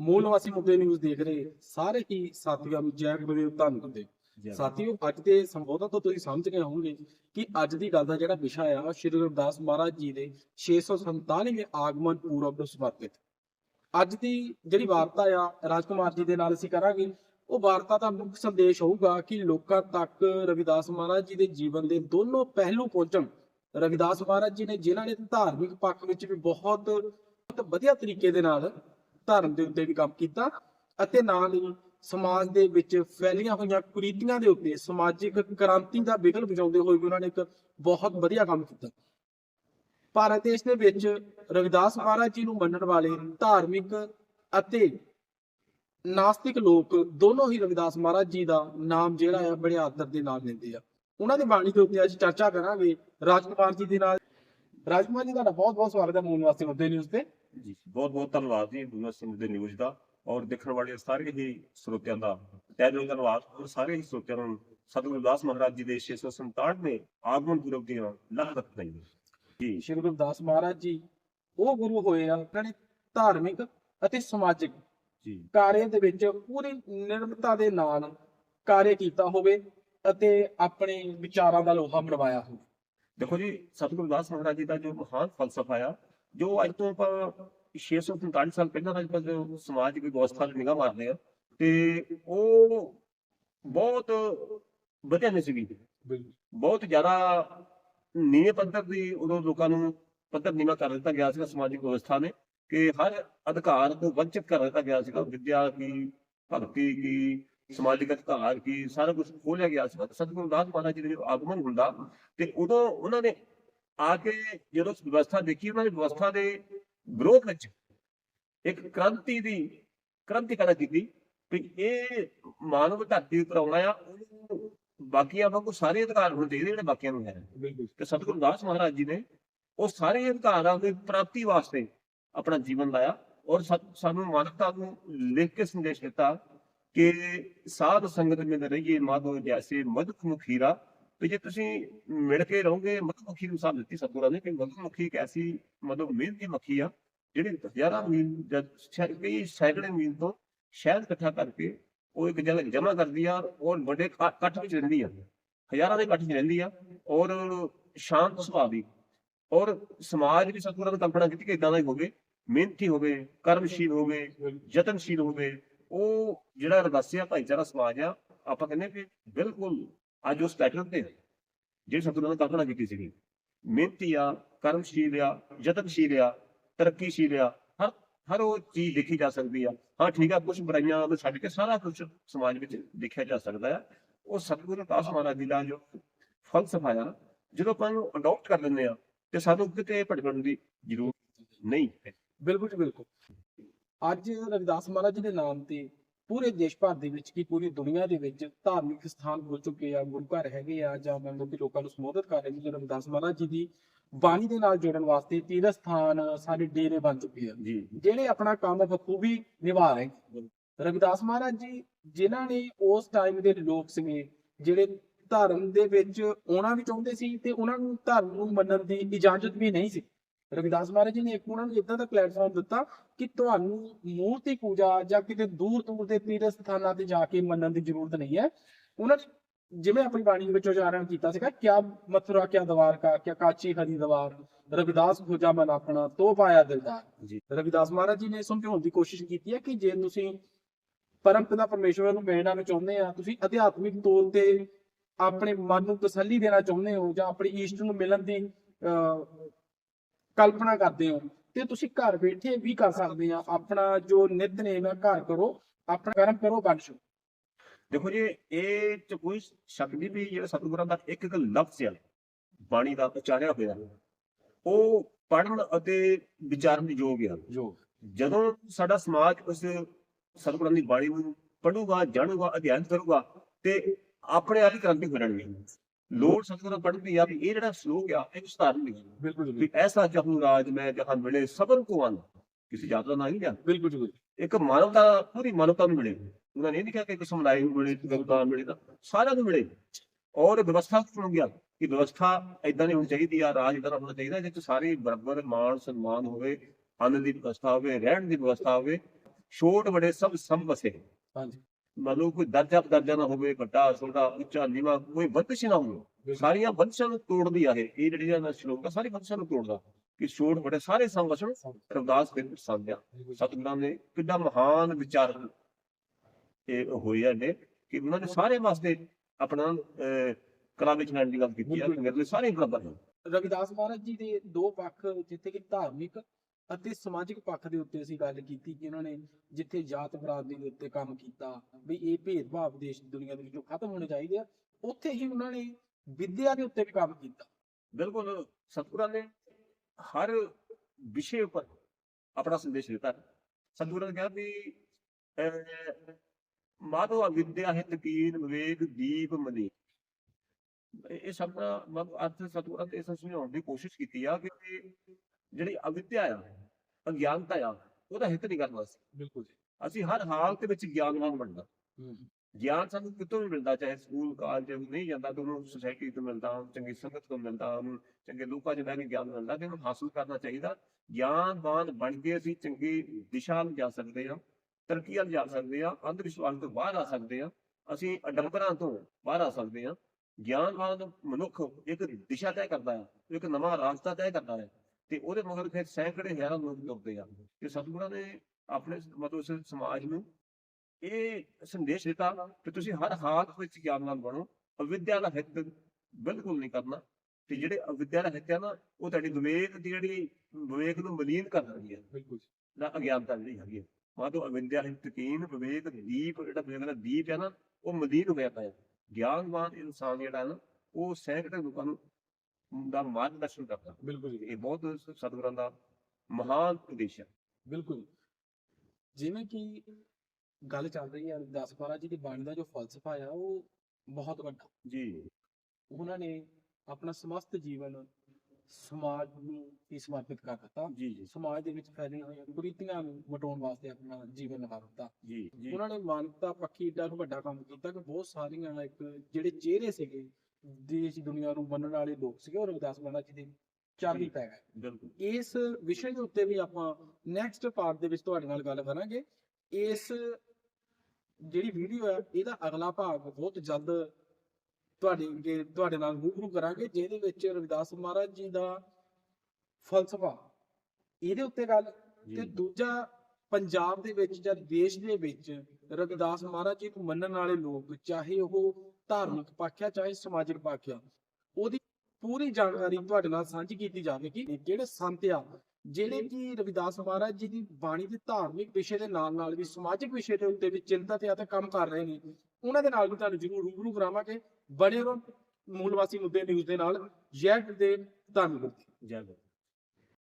ਮੂਲ ਨਿਵਾਸੀ ਮੁੱਦੇ ਨਿਊਜ਼ ਦੇਖ ਰਹੇ ਸਾਰੇ ਹੀ ਸਾਥੀਆਂ ਨੂੰ ਜੈ ਗੁਰਦੇਵ ਧੰਨਵਾਦ ਸਾਥੀਓ ਅੱਜ ਦੇ ਸੰਬੋਧਨ ਤੋਂ ਤੁਸੀਂ ਸਮਝ ਗਏ ਹੋਵੋਗੇ ਕਿ ਅੱਜ ਦੀ ਗੱਲ ਦਾ ਜਿਹੜਾ ਵਿਸ਼ਾ ਆ ਸ਼੍ਰੀ ਗੁਰਦਾਸ ਮਹਾਰਾਜ ਜੀ ਦੇ 647ਵੇਂ ਆਗਮਨ ਪੂਰਬ ਨੂੰ ਸਮਰਪਿਤ। ਅੱਜ ਦੀ ਜਿਹੜੀ ਵਾਰਤਾ ਆ ਰਾਜਕੁਮਾਰ ਜੀ ਦੇ ਨਾਲ ਅਸੀਂ ਕਰਾਂਗੇ। ਉਹ ਵਾਰਤਾ ਦਾ ਮੁੱਖ ਸੰਦੇਸ਼ ਹੋਊਗਾ ਕਿ ਲੋਕਾਂ ਤੱਕ ਰਵਿਦਾਸ ਮਹਾਰਾਜ ਜੀ ਦੇ ਜੀਵਨ ਦੇ ਦੋਨੋਂ ਪਹਿਲੂ ਪਹੁੰਚਣ। ਰਵਿਦਾਸ ਮਹਾਰਾਜ ਜੀ ਨੇ ਜਿਨ੍ਹਾਂ ਨੇ ਧਾਰਮਿਕ ਪੱਖ ਵਿੱਚ ਵੀ ਬਹੁਤ ਵਧੀਆ ਤਰੀਕੇ ਦੇ ਨਾਲ ਧਰਮ ਦੇ ਉੱਤੇ ਵੀ ਕੰਮ ਕੀਤਾ ਅਤੇ ਨਾਲ ਹੀ ਸਮਾਜ ਦੇ ਵਿੱਚ ਫੈਲੀਆਂ ਹੋਈਆਂ ਕੁਰੀਤੀਆਂ ਦੇ ਉੱਤੇ ਸਮਾਜਿਕ ਕ੍ਰਾਂਤੀ ਦਾ ਬਿਗਲ ਵਜਾਉਂਦੇ ਹੋਏ ਵੀ ਉਹਨਾਂ ਨੇ ਇੱਕ ਬਹੁਤ ਵਧੀਆ ਕੰਮ ਕੀਤਾ। ਭਾਰਤ ਦੇਸ਼ ਦੇ ਵਿੱਚ ਰਵਿਦਾਸ ਮਹਾਰਾਜ ਜੀ ਨੂੰ ਮੰਨਣ ਵਾਲੇ ਧਾਰਮਿਕ ਅਤੇ ਨਾਸਤਿਕ ਲੋਕ ਦੋਨੋਂ ਹੀ ਰਵਿਦਾਸ ਮਹਾਰਾਜ ਜੀ ਦਾ ਨਾਮ ਜਿਹੜਾ ਹੈ ਬੜੇ ਆਦਰ ਦੇ ਨਾਲ ਲੈਂਦੇ ਆ। ਉਹਨਾਂ ਦੀ ਬਾਣੀ ਦੇ ਉੱਤੇ ਅੱਜ ਚਰਚਾ ਕਰਾਂਗੇ। ਰਾਜਕੁਮਾਰ ਜੀ ਦੇ ਨਾਲ ਰਾਜਕੁਮਾਰ ਜੀ, ਤੁਹਾਡਾ ਬਹੁਤ ਬਹੁਤ ਸਵਾਗਤ ਹੈ ਮੂਲ ਵਾਸਤੇ ਮੁੱਦੇ ਨਿਊਜ਼ ਤੇ। ਜੀ ਬਹੁਤ ਬਹੁਤ ਧੰਨਵਾਦ ਜੀ ਦੂਨਾ ਸਿੰਘ ਦੇ ਨਿਊਜ਼ ਦਾ ਔਰ ਦੇਖਣ ਵਾਲੇ ਸਾਰੇ ਹੀ ਸਰੋਤਿਆਂ ਦਾ। ਤਹਿ ਦਿਲੋਂ ਧੰਨਵਾਦ ਔਰ ਸਾਰੇ ਹੀ ਸਰੋਤਿਆਂ ਨੂੰ ਸਤਿਗੁਰੂ ਦਾਸ ਮਹਾਰਾਜ ਜੀ ਦੇ 667 ਦੇ ਆਗਮਨ ਪੁਰਬ ਦੀਆਂ ਲੱਖ ਲੱਖ ਜੀ। ਸ਼੍ਰੀ ਗੁਰੂ ਦਾਸ ਮਹਾਰਾਜ ਜੀ ਉਹ ਗੁਰੂ ਹੋਏ ਆ ਉਹਨਾਂ ਨੇ ਧਾਰਮਿਕ ਅਤੇ ਸਮਾਜਿਕ ਜੀ। ਕਾਰਜ ਦੇ ਵਿੱਚ ਪੂਰੀ ਨਿਰਮਤਾ ਦੇ ਨਾਲ ਕਾਰਜ ਕੀਤਾ ਹੋਵੇ ਅਤੇ ਆਪਣੇ ਵਿਚਾਰਾਂ ਦਾ ਲੋਹਾ ਮਨਵਾਇਆ ਹੋਵੇ। ਦੇਖੋ ਜੀ ਸਤਿਗੁਰੂ ਦਾਸ ਮਹਾਰਾਜ ਜੀ ਦਾ ਜੋ ਮਹਾਨ ਫਲਸਫਾ ਆ ਜੋ ਅੱਜ ਤੋਂ ਆਪਾਂ 645 ਸਾਲ ਪਹਿਲਾਂ ਦਾ ਜਦੋਂ ਜੋ ਸਮਾਜਿਕ ਵਿਵਸਥਾ ਦੀ ਨਿਗਾਹ ਮਾਰਦੇ ਆ ਤੇ ਉਹ ਬਹੁਤ ਵਧੀਆ ਨਹੀਂ ਸੀਗੀ ਬਹੁਤ ਜ਼ਿਆਦਾ ਨੀਵੇਂ ਪੱਧਰ ਦੀ ਉਦੋਂ ਲੋਕਾਂ ਨੂੰ ਪੱਧਰ ਨੀਵਾਂ ਕਰ ਦਿੱਤਾ ਗਿਆ ਸੀਗਾ ਸਮਾਜਿਕ ਵਿਵਸਥਾ ਨੇ ਕਿ ਹਰ ਅਧਿਕਾਰ ਤੋਂ ਵੰਚਿਤ ਕਰ ਦਿੱਤਾ ਗਿਆ ਸੀਗਾ। ਵਿਦਿਆ ਕੀ ਭਗਤੀ ਕੀ ਸਮਾਜਿਕ ਅਧਿਕਾਰ ਕੀ ਸਾਰਾ ਕੁਝ ਖੋਲਿਆ ਗਿਆ ਸੀ ਸਤਿਗੁਰੂ ਦਾਸ ਮਹਾਰਾਜ ਜੀ ਦੇ ਆਗਮਨ ਹੁੰਦਾ ਤੇ ਉਦੋਂ ਉਹਨਾਂ ਨੇ ਆ ਕੇ ਜਦੋਂ ਵਿਵਸਥਾ ਦੇਖੀ ਉਹਨਾਂ ਨੇ ਵਿਵਸਥਾ ਦੇ ਵਿਰੋਧ ਵਿੱਚ ਇੱਕ ਕ੍ਰਾਂਤੀ ਦੀ ਕ੍ਰਾਂਤੀਕਾਰੀ ਕੀਤੀ ਵੀ ਇਹ ਮਾਨਵ ਧਰਤੀ ਉੱਪਰ ਆਉਣਾ ਆ ਉਹਨੂੰ ਬਾਕੀਆਂ ਵਾਂਗੂ ਸਾਰੇ ਅਧਿਕਾਰ ਹੋਣੇ ਚਾਹੀਦੇ ਜਿਹੜੇ ਬਾਕੀਆਂ ਨੂੰ ਹੈ ਬਿਲਕੁਲ। ਤੇ ਸਤਿਗੁਰੂ ਦਾਸ ਮਹਾਰਾਜ ਜੀ ਨੇ ਉਹ ਸਾਰੇ ਅਧਿਕਾਰਾਂ ਦੀ ਪ੍ਰਾਪਤੀ ਵਾਸਤੇ ਆਪਣਾ ਜੀਵਨ ਲਾਇਆ ਔਰ ਸਾਨੂੰ ਮਾਨਵਤਾ ਨੂੰ ਲਿਖ ਕੇ ਸੰਦੇਸ਼ ਦਿੱਤਾ ਕਿ ਸਾਧ ਸੰਗਤ ਵਿੱਚ ਰਹੀਏ ਮਾਧੋ ਜੈਸੇ ਮਧੁਖ ਮੁਖੀਰਾ ਵੀ ਜੇ ਤੁਸੀਂ ਮਿਲ ਕੇ ਰਹੋਗੇ ਮਧੁਮੱਖੀ ਨੂੰ ਸਾਹ ਦਿੱਤੀ ਸਤਿਗੁਰਾਂ ਨੇ ਕਿ ਮਧੁਮੱਖੀ ਇੱਕ ਐਸੀ ਮਤਲਬ ਮਿਹਨਤੀ ਮੱਖੀ ਆ, ਜਿਹੜੀ ਹਜ਼ਾਰਾਂ ਮੀਲ ਜਦ ਕਈ ਸੈਂਕੜੇ ਮੀਲ ਤੋਂ ਸ਼ਹਿਦ ਇਕੱਠਾ ਕਰਕੇ ਉਹ ਇੱਕ ਜਗ੍ਹਾ ਜਮ੍ਹਾਂ ਕਰਦੀ ਆ ਔਰ ਵੱਡੇ ਇਕੱਠ ਵਿੱਚ ਰਹਿੰਦੀ ਆ। ਹਜ਼ਾਰਾਂ ਦੇ ਇਕੱਠ ਵਿੱਚ ਰਹਿੰਦੀ ਆ ਔਰ ਸ਼ਾਂਤ ਸੁਭਾਅ ਦੀ। ਔਰ ਸਮਾਜ ਵੀ ਸਤਿਗੁਰਾਂ ਨੇ ਕਲਪਨਾ ਕੀਤੀ ਕਿ ਇਦਾਂ ਦਾ ਹੀ ਹੋਵੇ, ਮਿਹਨਤੀ ਹੋਵੇ, ਕਰਮਸ਼ੀਲ ਹੋਵੇ, ਯਤਨਸ਼ੀਲ ਹੋਵੇ, ਉਹ ਜਿਹੜਾ ਰਦਾਸਿਆ ਭਾਈਚਾਰਾ ਸਮਾਜ ਆ, ਆਪਾਂ ਕਹਿੰਦੇ ਕਿ ਬਿਲਕੁਲ ਅੱਜ ਉਸ ਪੈਟਰਨ ਤੇ ਹੈ, ਜਿਹੜੀ ਸਤਿਗੁਰਾਂ ਨੇ ਕਲਪਨਾ ਕੀਤੀ ਸੀਗੀ। ਮਿਹਨਤੀ ਆ ਕਰਮਸ਼ੀਲ ਆ ਯਤਨਸ਼ੀਲ ਆ ਤਰੱਕੀਸ਼ੀਲ ਆ ਹਰ ਹਰ ਉਹ ਚੀਜ਼ ਦੇਖੀ ਜਾ ਸਕਦੀ ਆ। ਹਾਂ ਠੀਕ ਆ ਕੁਝ ਬੁਰਾਈਆਂ ਨੂੰ ਛੱਡ ਕੇ ਸਾਰਾ ਕੁਝ ਸਮਾਜ ਵਿੱਚ ਦੇਖਿਆ ਜਾ ਸਕਦਾ ਆ। ਉਹ ਸਤਿਗੁਰੂ ਦਾਸ ਮਹਾਰਾਜ ਜੀ ਦਾ ਜੋ ਫਲਸਫਾ ਆ ਜਦੋਂ ਆਪਾਂ ਨੂੰ ਅਡਾਪਟ ਕਰ ਲੈਂਦੇ ਆ ਤੇ ਸਾਨੂੰ ਕਿਤੇ ਭਟਕਣ ਦੀ ਜ਼ਰੂਰਤ ਨਹੀਂ ਹੈ ਬਿਲਕੁਲ ਜੀ ਬਿਲਕੁਲ। ਅੱਜ ਰਵਿਦਾਸ ਮਹਾਰਾਜ ਜੀ ਦੇ ਨਾਮ ਤੇ ਪੂਰੇ ਦੇਸ਼ ਭਰ ਦੇ ਵਿੱਚ ਕੀ ਪੂਰੀ ਦੁਨੀਆ ਦੇ ਵਿੱਚ ਧਾਰਮਿਕ ਸਥਾਨ ਖੁੱਲ ਚੁੱਕੇ ਆ ਗੁਰੂ ਘਰ ਹੈਗੇ ਆ ਜਾਂ ਮੰਨ ਲਓ ਕਿ ਲੋਕਾਂ ਨੂੰ ਸੰਬੋਧਿਤ ਕਰ ਰਹੇ ਨੇ ਜੋ ਰਵਿਦਾਸ ਮਹਾਰਾਜ ਜੀ ਦੀ ਬਾਣੀ ਦੇ ਨਾਲ ਜੁੜਨ ਵਾਸਤੇ ਤੀਰਥ ਸਥਾਨ ਸਾਡੇ ਡੇਰੇ ਬਣ ਚੁੱਕੇ ਆ। ਜਿਹੜੇ ਆਪਣਾ ਕੰਮ ਬਖੂਬੀ ਨਿਭਾ ਰਹੇ। ਰਵਿਦਾਸ ਮਹਾਰਾਜ ਜੀ ਜਿਨ੍ਹਾਂ ਨੇ ਉਸ ਟਾਈਮ ਦੇ ਲੋਕ ਸੀਗੇ ਜਿਹੜੇ ਧਰਮ ਦੇ ਵਿੱਚ ਆਉਣਾ ਵੀ ਚਾਹੁੰਦੇ ਸੀ ਤੇ ਉਹਨਾਂ ਨੂੰ ਧਰਮ ਨੂੰ ਮੰਨਣ ਦੀ ਇਜਾਜ਼ਤ ਵੀ ਨਹੀਂ ਸੀ। ਰਵਿਦਾਸ ਮਹਾਰਾਜ ਜੀ ਨੇ ਇੱਕ ਉਹਨਾਂ ਨੂੰ ਇਦਾਂ ਦਾ ਪਲੇਟਫਾਰਮ ਦਿੱਤਾ ਕਿ ਤੁਹਾਨੂੰ ਮੂਰਤੀ ਪੂਜਾ ਜਾਂ ਕਿਤੇ ਦੂਰ ਦੂਰ ਦੇ ਤੀਰਥ ਸਥਾਨਾਂ ਤੇ ਜਾ ਕੇ ਮੰਨਣ ਦੀ ਜ਼ਰੂਰਤ ਨਹੀਂ ਹੈ। ਉਹਨਾਂ ਨੇ ਜਿਵੇਂ ਆਪਣੀ ਬਾਣੀ ਦੇ ਵਿੱਚ ਉਚਾਰਨ ਕੀਤਾ ਸੀਗਾ ਕਿਆ ਮਥੁਰਾ ਕਿਆ ਦਵਾਰ ਕਾ ਕਿਆ ਕਾਚੀ ਹਰੀ ਦਵਾਰ ਰਵਿਦਾਸ ਖੋਜਾ ਮਨ ਆਪਣਾ ਤੋ ਪਾਇਆ ਦਿਲਦਾਰ ਜੀ। ਰਵਿਦਾਸ ਮਹਾਰਾਜ ਜੀ ਨੇ ਸਮਝਾਉਣ ਦੀ ਕੋਸ਼ਿਸ਼ ਕੀਤੀ ਹੈ ਕਿ ਜੇ ਤੁਸੀਂ ਪਰਮ ਪਿਤਾ ਪਰਮੇਸ਼ਵਰ ਨੂੰ ਮਿਲਣਾ ਚਾਹੁੰਦੇ ਆ ਤੁਸੀਂ ਅਧਿਆਤਮਿਕ ਤੌਰ ਤੇ ਆਪਣੇ ਮਨ ਨੂੰ ਤਸੱਲੀ ਦੇਣਾ ਚਾਹੁੰਦੇ ਹੋ ਜਾਂ ਆਪਣੀ ਈਸ਼ਟ ਨੂੰ ਮਿਲਣ ਦੀ ਕਲਪਨਾ ਕਰਦੇ ਹੋ ਤੇ ਤੁਸੀਂ ਘਰ ਬੈਠੇ ਵੀ ਕਰ ਸਕਦੇ ਆ। ਆਪਣਾ ਜੋ ਨਿਤਨੇਮ ਹੈ ਘਰ ਕਰੋ ਆਪਣਾ ਕਰਮ ਕਰੋ ਬੰਦ ਦੇਖੋ ਜੀ ਇਹ ਚ ਕੋਈ ਸ਼ੱਕ ਨਹੀਂ ਵੀ ਜਿਹੜਾ ਸਤਿਗੁਰਾਂ ਦਾ ਇੱਕ ਇੱਕ ਲਫ਼ਜ਼ ਆ ਬਾਣੀ ਦਾ ਉਚਾਰਿਆ ਹੋਇਆ। ਉਹ ਪੜਨ ਅਤੇ ਵਿਚਾਰਨ ਦੇ ਯੋਗ ਜੋ ਜਦੋਂ ਸਾਡਾ ਸਮਾਜ ਉਸ ਸਤਿਗੁਰਾਂ ਦੀ ਬਾਣੀ ਨੂੰ ਪੜੂਗਾ ਜਾਣੂਗਾ ਅਧਿਐਨ ਕਰੂਗਾ ਤੇ ਆਪਣੇ ਆਪ ਹੀ ਕ੍ਰਾਂਤੀ ਹੋ ਜਾਣੀ ਹੈ ਲੋੜ ਸਤਿਗੁਰਾਂ ਪੜ੍ਹਨ ਦੀ ਆ ਵੀ ਇਹ ਜਿਹੜਾ ਸ਼ਲੋਕ ਆ ਇਹ ਸੁਧਾਰਨ ਨਹੀਂ ਬਿਲਕੁਲ ਵੀ ਐਸਾ ਜਹੂ ਰਾਜ ਮੈਂ ਜਹਾਂ ਮਿਲੇ ਸਬਰ ਕੋ ਆਨ। ਕਿਸੇ ਜਾਤ ਦਾ ਨਾਂ ਨਹੀਂ ਲਿਆ ਬਿਲਕੁਲ ਜੀ ਇੱਕ ਮਾਨਵਤਾ ਪੂਰੀ ਮਾਨਵਤਾ ਨੂੰ ਮਿਲੇ। ਉਹਨਾਂ ਨੇ ਨਹੀਂ ਕਿਹਾ ਕਿ ਇੱਕ ਸਮੁਦਾਇ ਨੂੰ ਮਿਲੇ ਗੰਗਾ ਮਿਲੇ ਤਾਂ ਸਾਰਿਆਂ ਨੂੰ ਮਿਲੇ। ਔਰ ਵਿਵਸਥਾ ਚੁਣ ਗਿਆ ਕਿ ਵਿਵਸਥਾ ਇਦਾਂ ਦੀ ਹੋਣੀ ਚਾਹੀਦੀ ਆ ਰਾਜ ਇਦਾਂ ਦਾ ਹੋਣਾ ਚਾਹੀਦਾ 'ਚ ਸਾਰੇ ਬਰਾਬਰ ਮਾਣ ਸਨਮਾਨ ਹੋਵੇ ਅੰਨ ਦੀ ਵਿਵਸਥਾ ਹੋਵੇ ਰਹਿਣ ਦੀ ਵਿਵਸਥਾ ਹੋਵੇ ਛੋਟ ਬੜੇ ਸਭ ਸਮ ਵਸੇ ਹਾਂਜੀ। ਮੰਨ ਲਓ ਕੋਈ ਦਰਜਾ ਦਰਜਾ ਨਾ ਹੋਵੇ ਵੱਡਾ ਛੋਟਾ ਉੱਚਾ ਨੀਵਾ ਕੋਈ ਬੰਦਿਸ਼ ਨਾ ਹੋਵੇ। ਸਾਰੀਆਂ ਬੰਦਿਸ਼ਾਂ ਨੂੰ ਤੋੜਦੀ ਆ ਇਹ। ਇਹ ਜਿਹੜੀ ਦਾ ਸ਼ਲੋਕ ਆ ਸਾਰੀ ਬੰਦਿਸ਼ਾਂ ਨੂੰ ਤੋੜਦਾ। ਕਿ ਛੋਟ ਬੜੇ ਸਾਰੇ ਸਮ ਵਸਣ ਰਵਿਦਾਸ ਬਿਨ ਸੰਧਿਆ। ਸਤਿਗੁਰਾਂ ਨੇ ਕਿੱਡਾ ਮਹਾਨ ਵਿਚਾਰ ਇਹ ਹੋਏ ਆ ਨੇ ਕਿ ਉਹਨਾਂ ਨੇ ਸਾਰੇ ਵਾਸਤੇ ਆਪਣਾ ਕਲਾ ਵਿੱਚ ਲੈਣ ਦੀ ਗੱਲ ਕੀਤੀ ਆ। ਕਿ ਮੇਰੇ ਲਈ ਸਾਰੇ ਬਰਾਬਰ ਹਨ ਰਵਿਦਾਸ ਮਹਾਰਾਜ ਜੀ ਦੇ ਦੋ ਪੱਖ ਜਿੱਥੇ ਕਿ ਧਾਰਮਿਕ ਅਤੇ ਸਮਾਜਿਕ ਪੱਖ ਦੇ ਉੱਤੇ ਅਸੀਂ ਗੱਲ ਕੀਤੀ ਕਿ ਉਹਨਾਂ ਨੇ ਜਿੱਥੇ ਜਾਤ ਬਰਾਦਰੀ ਦੇ ਉੱਤੇ ਕੰਮ ਕੀਤਾ ਵੀ ਇਹ ਭੇਦਭਾਵ ਦੇਸ਼ ਦੁਨੀਆ ਦੇ ਵਿੱਚੋਂ ਖਤਮ ਹੋਣੇ ਚਾਹੀਦੇ ਆ ਉੱਥੇ ਹੀ ਉਹਨਾਂ ਨੇ ਵਿਦਿਆ ਦੇ ਉੱਤੇ ਵੀ ਕੰਮ ਕੀਤਾ। ਬਿਲਕੁਲ ਸਤਿਗੁਰਾਂ ਨੇ ਹਰ ਵਿਸ਼ੇ ਉੱਪਰ ਆਪਣਾ ਸੰਦੇਸ਼ ਦਿੱਤਾ। ਸਤਿਗੁਰਾਂ ਨੇ ਕਿਹਾ ਵੀ ਅਹ, ਮਾਧੋ ਅਵਿਦਿਆ ਹਿਤ ਕੀਨ ਵਿਵੇਕ ਦੀਪ ਮਨੀ। ਇਹ ਸਭ ਦਾ ਮਤਲਬ ਅਰਥ ਸਤਿਗੁਰਾਂ ਨੇ ਸਮਝਾਉਣ ਦੀ ਕੋਸ਼ਿਸ਼ ਕੀਤੀ ਆ ਕਿ ਜਿਹੜੀ ਅਵਿਦਿਆ ਆ ਅਗਿਆਨਤਾ ਆ ਉਹਦਾ ਹਿੱਤ ਨਹੀਂ ਕਰਨਾ ਸੀ ਬਿਲਕੁਲ ਜੀ। ਅਸੀਂ ਹਰ ਹਾਲਤ ਵਿੱਚ ਗਿਆਨਵਾਨ ਬਣਨਾ। ਹੂੰ। ਗਿਆਨ ਸਾਨੂੰ ਕਿਤੋਂ ਵੀ ਮਿਲਦਾ ਚਾਹੇ ਸਕੂਲ ਕਾਲਜ ਨਹੀਂ ਜਾਂਦਾ ਤਾਂ ਉਹਨੂੰ ਸੁਸਾਇਟੀ ਤੋਂ ਮਿਲਦਾ ਚੰਗੀ ਸੰਗਤ ਤੋਂ ਮਿਲਦਾ ਉਹਨੂੰ ਚੰਗੇ ਲੋਕਾਂ 'ਚ ਬਹਿ ਕੇ ਗਿਆਨ ਮਿਲਦਾ ਤੇ ਉਹਨੂੰ ਹਾਸਲ ਕਰਨਾ ਚਾਹੀਦਾ। ਗਿਆਨਵਾਨ ਬਣ ਕੇ ਅਸੀਂ ਚੰਗੀ ਦਿਸ਼ਾ ਵੱਲ ਜਾ ਸਕਦੇ ਹਾਂ ਤਰੱਕੀ ਵੱਲ ਜਾ ਸਕਦੇ ਹਾਂ ਅੰਧ ਵਿਸ਼ਵਾਸ ਤੋਂ ਬਾਹਰ ਆ ਸਕਦੇ ਹਾਂ ਅਸੀਂ ਅਡੰਬਰਾਂ ਤੋਂ ਬਾਹਰ ਆ ਸਕਦੇ ਹਾਂ। ਗਿਆਨਵਾਨ ਮਨੁੱਖ ਇੱਕ ਦਿਸ਼ਾ ਤੈਅ ਕਰਦਾ ਹੈ ਇੱਕ ਨਵਾਂ ਰਾਸਤਾ ਤੈਅ ਕਰਦਾ ਹੈ। ਤੇ ਉਹਦੇ ਮਗਰ ਫਿਰ ਸੈਂਕੜੇ ਹਜ਼ਾਰਾਂ ਲੋਕ ਤੁਰਦੇ ਆ। ਤੇ ਸਤਿਗੁਰਾਂ ਨੇ ਆਪਣੇ ਮਤਲਬ ਇਸ ਸਮਾਜ ਨੂੰ ਇਹ ਸੰਦੇਸ਼ ਦਿੱਤਾ ਕਿ ਤੁਸੀਂ ਹਰ ਹਾਲਤ ਵਿੱਚ ਗਿਆਨਵਾਨ ਬਣੋ ਅਵਿਦਿਆ ਦਾ ਹਿੱਤ ਬਿਲਕੁਲ ਨਹੀਂ ਕਰਨਾ। ਤੇ ਜਿਹੜੇ ਅਵਿਦਿਆ ਦਾ ਹਿੱਤ ਹੈ ਨਾ ਉਹ ਤੁਹਾਡੀ ਵਿਵੇਕ ਦੀ ਜਿਹੜੀ ਵਿਵੇਕ ਨੂੰ ਮਲੀਨ ਕਰ ਦਿੰਦੀ ਹੈ ਬਿਲਕੁਲ ਨਾ ਅਗਿਆਨਤਾ ਜਿਹੜੀ ਹੈਗੀ ਹੈ ਮਾਤੋ ਅਵਿਦਿਆ ਹਿੱਤ ਕੀਨ ਵਿਵੇਕ ਦੀਪ ਜਿਹੜਾ ਵਿਵੇਕ ਦਾ ਦੀਪ ਹੈ ਨਾ ਉਹ ਮਲੀਨ ਹੋ ਜਾਂਦਾ ਹੈ ਗਿਆਨਵਾਨ ਇਨਸਾਨ ਜਿਹੜਾ ਹੈ ਨਾ ਉਹ ਸੈਂਕੜੇ ਲੋਕਾਂ ਨੂੰ ਦਾ ਮਾਰਗਦਰਸ਼ਨ ਕਰਦਾ। ਬਿਲਕੁਲ ਜੀ। ਇਹ ਬਹੁਤ ਸਤਿਗੁਰਾਂ ਦਾ ਮਹਾਨ ਉਦੇਸ਼ ਹੈ। ਬਿਲਕੁਲ। ਜਿਵੇਂ ਕਿ ਗੱਲ ਚੱਲ ਰਹੀ ਹੈ ਰਵਿਦਾਸ ਮਹਾਰਾਜ ਜੀ ਦੀ ਬਾਣੀ ਦਾ ਜੋ ਫਲਸਫਾ ਆ ਉਹ ਬਹੁਤ ਵੱਡਾ। ਜੀ। ਉਹਨਾਂ ਨੇ ਆਪਣਾ ਸਮਸਤ ਜੀਵਨ ਸਮਾਜ ਨੂੰ ਹੀ ਸਮਰਪਿਤ ਕਰ ਦਿੱਤਾ। ਜੀ ਜੀ। ਸਮਾਜ ਦੇ ਵਿੱਚ ਫੈਲੀਆਂ ਹੋਈਆਂ ਕੁਰੀਤੀਆਂ ਨੂੰ ਮਿਟਾਉਣ ਵਾਸਤੇ ਆਪਣਾ ਜੀਵਨ ਲਗਾ ਦਿੱਤਾ। ਜੀ ਜੀ। ਉਹਨਾਂ ਨੇ ਮਾਨਵਤਾ ਪੱਖੀ ਏਡਾ ਵੱਡਾ ਕੰਮ ਕੀਤਾ ਕਿ ਬਹੁਤ ਸਾਰੀਆਂ ਇੱਕ ਜਿਹੜੇ ਚਿਹਰੇ ਸੀਗੇ ਦੇਸ਼ ਦੁਨੀਆ ਨੂੰ ਮੰਨਣ ਵਾਲੇ ਲੋਕ ਸੀਗੇ ਉਹ ਰਵਿਦਾਸ ਮਹਾਰਾਜ ਜੀ ਦੇ ਚਾਲੀ ਪੈ ਗਏ। ਬਿਲਕੁਲ। ਇਸ ਵਿਸ਼ੇ ਦੇ ਉੱਤੇ ਵੀ ਆਪਾਂ ਨੈਕਸਟ ਪਾਰਟ ਦੇ ਵਿੱਚ ਤੁਹਾਡੇ ਨਾਲ ਗੱਲ ਕਰਾਂਗੇ। ਇਸ ਜਿਹੜੀ ਵੀਡੀਓ ਹੈ ਇਹਦਾ ਅਗਲਾ ਭਾਗ ਬਹੁਤ ਜਲਦ ਤੁਹਾਡੇ ਅੱਗੇ ਤੁਹਾਡੇ ਨਾਲ ਰੂਬਰੂ ਕਰਾਂਗੇ ਜਿਹਦੇ ਵਿੱਚ ਰਵਿਦਾਸ ਮਹਾਰਾਜ ਜੀ ਦਾ ਫਲਸਫਾ ਇਹਦੇ ਉੱਤੇ ਗੱਲ ਤੇ ਦੂਜਾ ਪੰਜਾਬ ਦੇ ਵਿੱਚ ਜਾਂ ਦੇਸ਼ ਦੇ ਵਿੱਚ ਰਵਿਦਾਸ ਮਹਾਰਾਜ ਜੀ ਨੂੰ ਮੰਨਣ ਵਾਲੇ ਲੋਕ ਚਾਹੇ ਉਹ ਧਾਰਮਿਕ ਪੱਖ ਆ ਚਾਹੇ ਸਮਾਜਿਕ ਪੱਖ ਆ ਉਹਦੀ ਪੂਰੀ ਜਾਣਕਾਰੀ ਤੁਹਾਡੇ ਨਾਲ ਸਾਂਝੀ ਕੀਤੀ ਜਾਵੇਗੀ। ਜਿਹੜੇ ਸੰਤ ਆ, ਜਿਹੜੇ ਕਿ ਰਵਿਦਾਸ ਮਹਾਰਾਜ ਜੀ ਦੀ ਬਾਣੀ ਦੇ ਧਾਰਮਿਕ ਵਿਸ਼ੇ ਦੇ ਨਾਲ ਨਾਲ ਵੀ ਸਮਾਜਿਕ ਵਿਸ਼ੇ ਦੇ ਉੱਤੇ ਵੀ ਚਿੰਤਤ ਆ ਤੇ ਕੰਮ ਕਰ ਰਹੇ ਨੇ, ਉਹਨਾਂ ਦੇ ਨਾਲ ਵੀ ਤੁਹਾਨੂੰ ਜ਼ਰੂਰ ਰੂਬਰੂ ਕਰਾਵਾਂਗੇ। ਬਣੇ ਰਹੋ ਮੂਲਵਾਸੀ ਮੁੱਦੇ ਨਿਊਜ਼ ਦੇ ਨਾਲ। ਜੈ ਦੇ ਧੰਨਵਾਦ ਜੈ ਗੁਰੂ